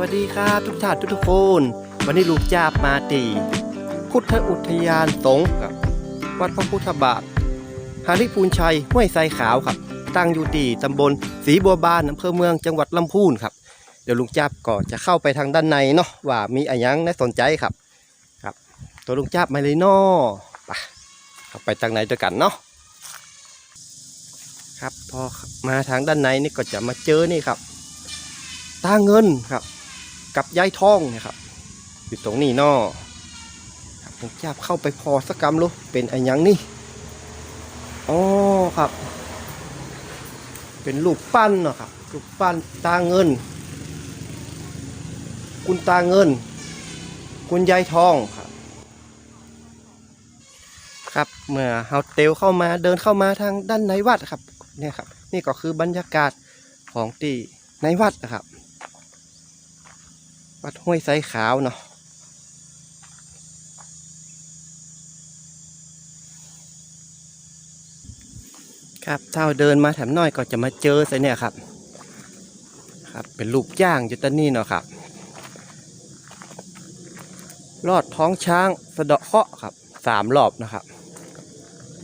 วัสดีครับทุกท่านทุกๆคน วันนี้ลูกจาบมาตีพุทธอุทยานสงฆ์ครับ วัดพระพุทธบาทหาริพูนชัยห้วยไซขาวครับ ตั้งอยู่ตีตำบลศรีบัวบานอำเภอเมืองจังหวัดลำพูนครับ เดี๋ยวลุงจับก็จะเข้าไปทางด้านในเนาะว่ามีอะไรยังน่าสนใจครับครับ ตัวลุงจับมาเลยเนาะไปเข้าไปทางในด้วยกันเนาะครับพอมาทางด้านในนี่ก็จะมาเจอนี่ครับตาเงินครับ กับยายทองนี่ยครับ อยู่ตรงนี้นอผมจับเข้าไปพอสักกรรมลูกเป็นอันยังนี่อ๋อครับ เป็นรูปปั้นเนาะครับรูปปั้นตาเงิน คุณตาเงิน คุณยายทองครับ ครับเมื่อเฮาเตลเข้ามาเดินเข้ามาทางด้านในวัดครับเนี่ยครับ นี่ก็คือบรรยากาศของที่ในวัดนะครับ วัดห้วยไซขาวเนาะครับถ้าเราเดินมาแถมน้อยก็จะมาเจอไซเนี่ยครับ ครับเป็นรูปย่างอยู่ตันนี่เนาะครับ ลอดท้องช้างสะเดาะเคาะครับสามรอบนะครับ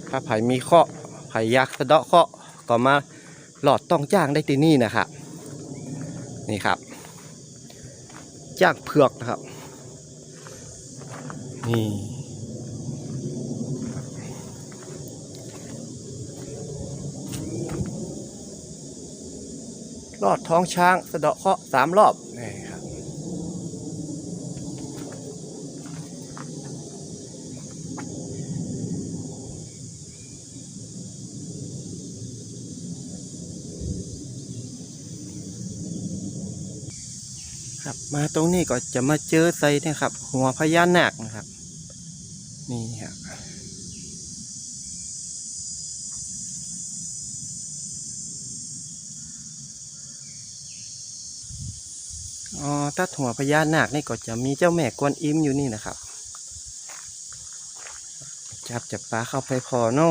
ถ้าไผ่มีเคาะไผ่ยักษ์สะเดาะเคาะก็มาหลอดต้องจ้างได้ที่นี่นะครับ นี่ครับ จ้างเผือกนะครับ นี่ลอดท้องช้างสะเดาะเคราะห์สามรอบนี่ครับ ครับ มาตรงนี้ก็จะมาเจอไซนี่ครับ หัวพญานาคนะครับ นี่ครับอ๋อถ้าหัวพญานาคนี่ก็จะมีเจ้าแม่กวนอิมอยู่นี่นะครับ จับจับปลาเข้าไปพอโน่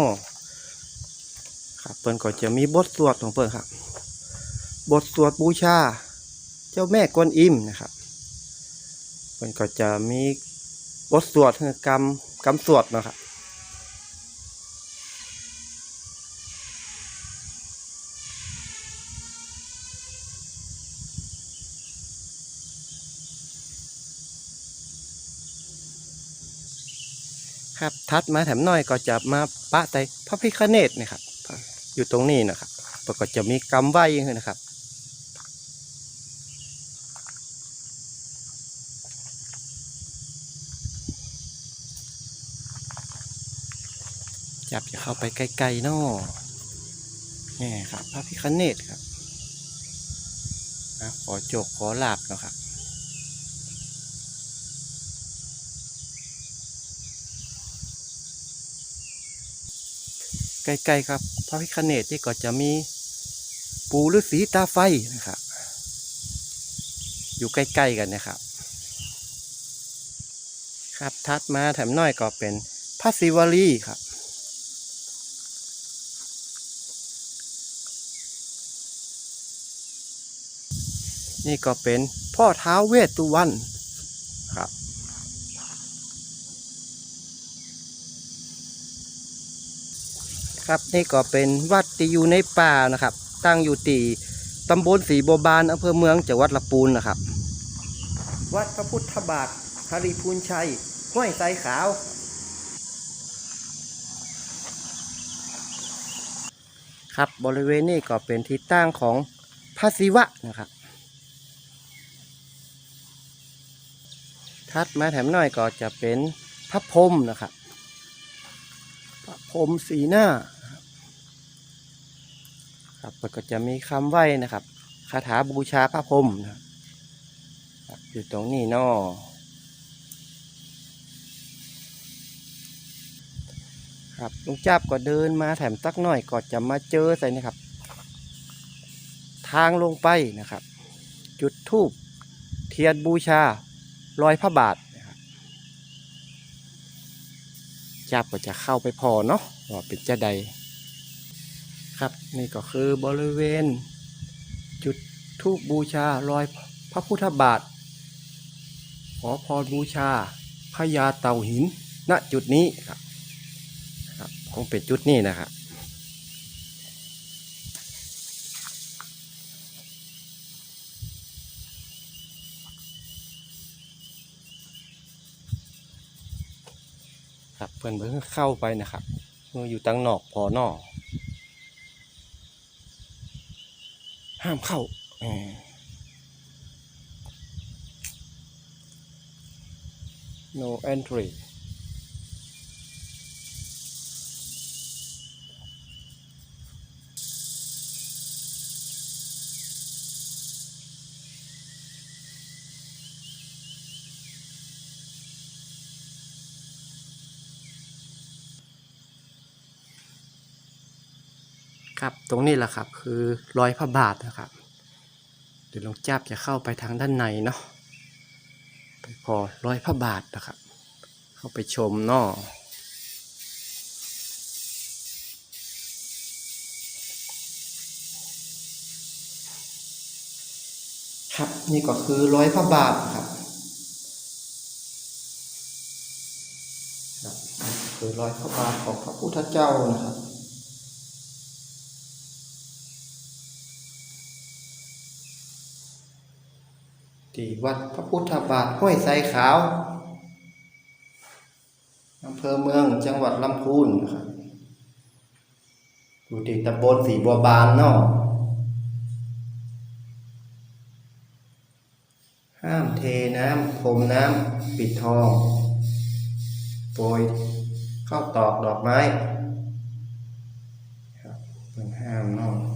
ครับเปิ้นก็จะมีบทสวดของเปิ้นครับ บทสวดบูชา เจ้าแม่กวนอิมนะครับมันก็จะมีบทสวดกรรมกรรมสวดนะครับครับทัดมาแถมน้อยก็จะมาปะใส่พระพิคเนตนะครับ อยู่ตรงนี้นะครับก็จะมีกรรมไหวนะครับ จับอย่าเข้าไปไกลๆนอนี่ครับพระพิคเนตครับนะขอโจกขอลาบเนาะครับใกล้ๆครับ พระพิคเนตที่ก็จะมีปูฤาษีตาไฟนะครับ อยู่ใกล้ๆกันนะครับ ครับทัดมาแถมน้อยก็เป็นพระศิวลีครับ นี่ก็เป็นพ่อเท้าวเวสสุวรรณครับ ครับนี่ก็เป็นวัดที่อยู่ในป่านะครับ ตั้งอยู่ตีตำบลศรีบัวบานอำเภอเมืองจังหวัดลำปูนนะครับ วัดพระพุทธบาทฮาริพูนชัยห้วยไซขาวครับบริเวณนี้ก็เป็นที่ตั้งของพระศิวะนะครับ ทัดมาแถมหน่อยก็จะเป็นพระพรหมนะครับพระพรหมสีหน้าครับมันก็จะมีคำไหว้นะครับคาถาบูชาพระพรหมนะครับอยู่ตรงนี้นอครับลุงจับก็เดินมาแถมสักหน่อยก็จะมาเจอใส่นะครับ ทางลงไปนะครับ จุดทูบเทียนบูชา รอยพระบาทครับจับก็จะเข้าไปพอเนาะว่าเป็นเจ้าใด ครับนี่ก็คือบริเวณ จุดทูบบูชารอยพระพุทธบาท ขอพรบูชาพญาเต่าหินณจุดนี้ครับครับคงเป็นจุดนี้นะครับ ครับ เพื่อนเพิ่งเข้าไปนะครับเมื่ออยู่ตั้งนอกพอนอกห้ามเข้าเออ no entry ครับ ตรงนี้แหละครับ คือรอยพระบาทนะครับ เดี๋ยวหลวงจับจะเข้าไปทางด้านในเนาะไปพอรอยพระบาทนะครับ เข้าไปชมเนาะครับนี่ก็คือรอยพระบาทครับครับคือรอยพระบาทของพระพุทธเจ้านะครับ ที่วัดพระพุทธบาทห้วยไซขาวอำเภอเมืองจังหวัดลำพูนครับอยู่ที่ตำบลสีบัวบานเนาะห้ามเทน้ำพรมน้ำปิดทองโปรยข้าวตอกดอกไม้ครับเป็นห้ามเนาะ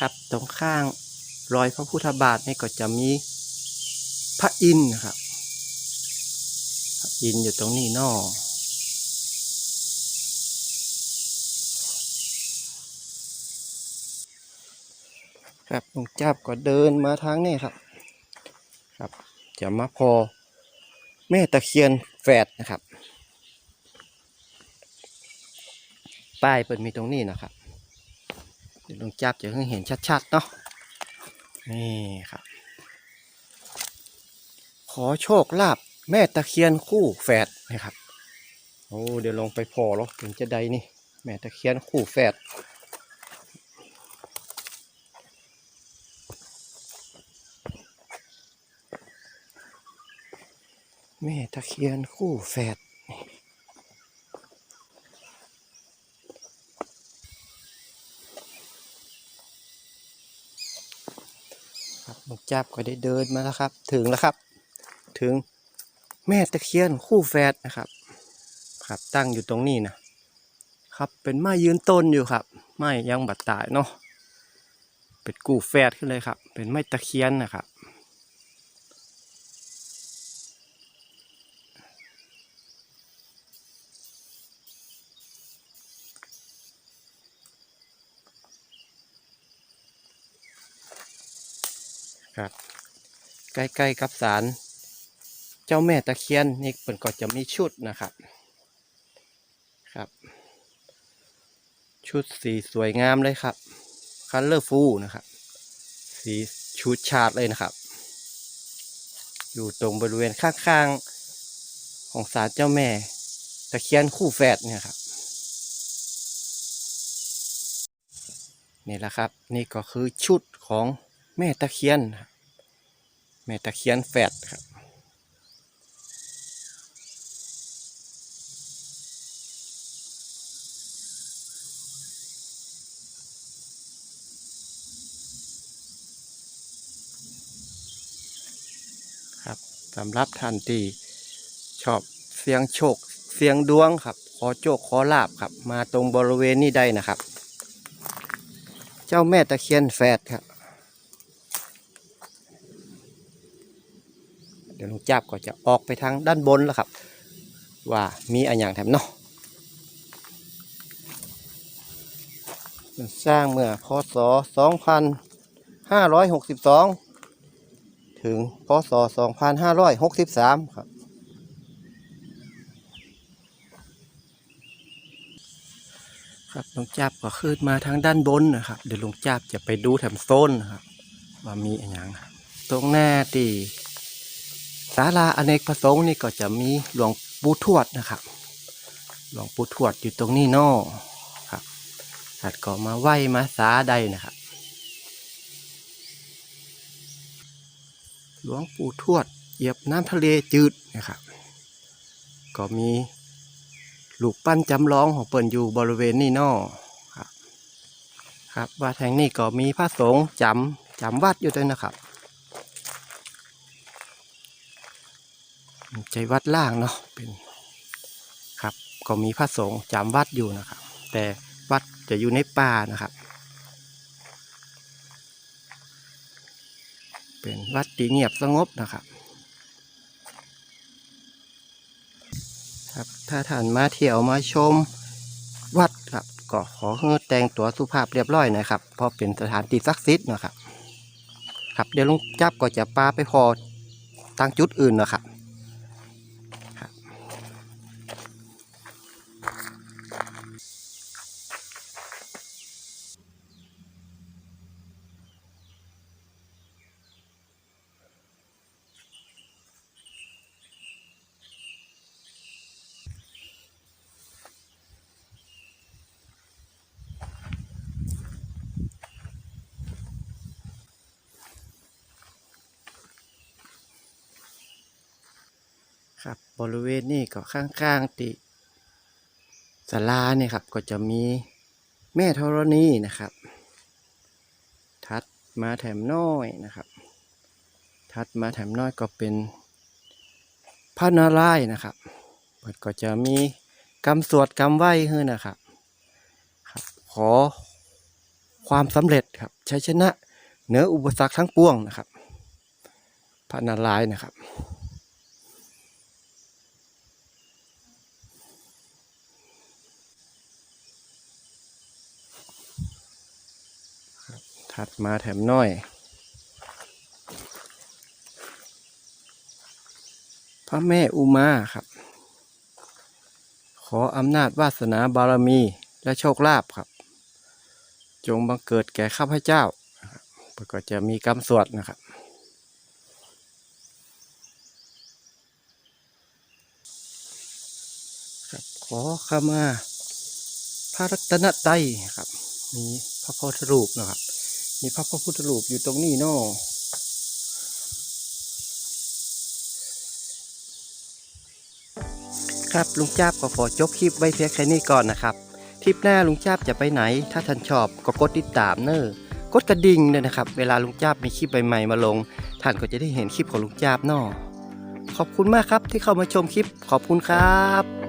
ครับ ตรงข้างรอยพระพุทธบาทนี่ก็จะมีพระอินทร์ครับพระอินทร์อยู่ตรงนี้นอครับหลวงจับก็เดินมาทางนี้ครับ ครับ จะมาพอ แม่ตะเคียนแฝดนะครับ ป้ายเปิดมีตรงนี้นะครับ เดี๋ยวลองจับจะให้เห็นชัดๆเนาะนี่ครับ ขอโชคลาภแม่ตะเคียนคู่แฝดนะครับโอ้เดี๋ยวลงไปพอแล้วถึงจะได้นี่ แม่ตะเคียนคู่แฝดแม่ตะเคียนคู่แฝด ครับหลวง จับก็ได้เดินมาแล้วครับ ถึงแล้วครับ ถึงแม่ตะเคียนคู่แฝดนะครับ ครับตั้งอยู่ตรงนี้นะครับเป็นไม้ยืนต้นอยู่ครับ ไม้ยังบัดตายเนาะเป็นกู่แฝดขึ้นเลยครับ เป็นไม้ตะเคียนนะครับ ใกล้ๆกับศาลเจ้าแม่ตะเคียนนี่เปิ่นก็จะมีชุดนะครับครับ ชุดสีสวยงามเลยครับคัลเลอร์ฟูนะครับ สีชุดชาดเลยนะครับ อยู่ตรงบริเวณข้างๆของศาลเจ้าแม่ตะเคียนคู่แฝดเนี่ยครับนี่แหละครับ นี่ก็คือชุดของแม่ตะเคียนครับ แม่ตะเคียนแฝดครับครับสำหรับท่านที่ชอบเสียงโชคเสียงดวงครับ ขอโจกขอลาบครับ มาตรงบริเวณนี้ได้นะครับ เจ้าแม่ตะเคียนแฝดครับ เดี๋ยวลุง จับก็จะออกไปทางด้านบนแล้วครับ ว่ามีอะไรอย่างแถมเนาะสร้างเมื่อพศ 2562 ถึงพศ 2563 ครับ ครับลุงจับก็ขึ้นมาทางด้านบนนะครับ เดี๋ยวลุงจับจะไปดูแถมโซนนะครับ ว่ามีอะไรอย่างตรงหน้าตี ศาลาอเนกประสงค์นี่ก็จะมีหลวงปู่ทวดนะครับ หลวงปู่ทวดอยู่ตรงนี้นอครับถัดก็มาไหว้มาสาใดนะครับ หลวงปู่ทวดเหยียบน้ำทะเลจืดนะครับ ก็มีลูกปั้นจำลองของเปิ่นอยู่บริเวณนี้นอครับ ครับวัดแห่งนี้ก็มีพระสงฆ์จำจำวัดอยู่ด้วยนะครับ ใจวัดล่างเนาะเป็นครับ ก็มีพระสงฆ์จำวัดอยู่นะครับ แต่วัดจะอยู่ในป่านะครับ เป็นวัดที่เงียบสงบนะครับ ครับถ้าท่านมาเที่ยวมาชมวัดครับก็ขอให้แต่งตัวสุภาพเรียบร้อยนะครับ เพราะเป็นสถานที่ศักดิ์สิทธิ์นะครับ ครับเดี๋ยวลุงจับก็จะปาไปพอตั้งจุดอื่นนะครับ บริเวณนี้ก็ข้างๆติศาลาเนี่ยครับก็จะมีแม่ธรณีนะครับ ทัดมาแถมน้อยนะครับ ทัดมาแถมน้อยก็เป็นพระนารายณ์นะครับมันก็จะมีกำสวดกำไหว้ให้นะครับครับ ขอความสำเร็จครับชัยชนะเหนืออุปสรรคทั้งปวงนะครับ พระนารายณ์นะครับ ถัดมาแถมน้อยพระแม่อุมาครับ ขออำนาจวาสนาบารมีและโชคลาภครับ จงบังเกิดแก่ข้าพเจ้าก็จะมีกรรมสวดนะครับครับขอขมาพระรัตนตรัยครับ มีพระพุทธรูปนะครับ มีพระพุทธรูปอยู่ตรงนี้นาะครับลุงจ้าบก็ขอจบคลิปไว้เพียงแค่นี้ก่อนนะครับทริปหน้าลุงจ้าบจะไปไหน ถ้าท่านชอบก็กดติดตามเนอะกดกระดิ่งด้วยนะครับ เวลาลุงจ้าบมีคลิปใหม่ๆมาลง ท่านก็จะได้เห็นคลิปของลุงจ้าบนาะขอบคุณมากครับที่เข้ามาชมคลิปขอบคุณครับ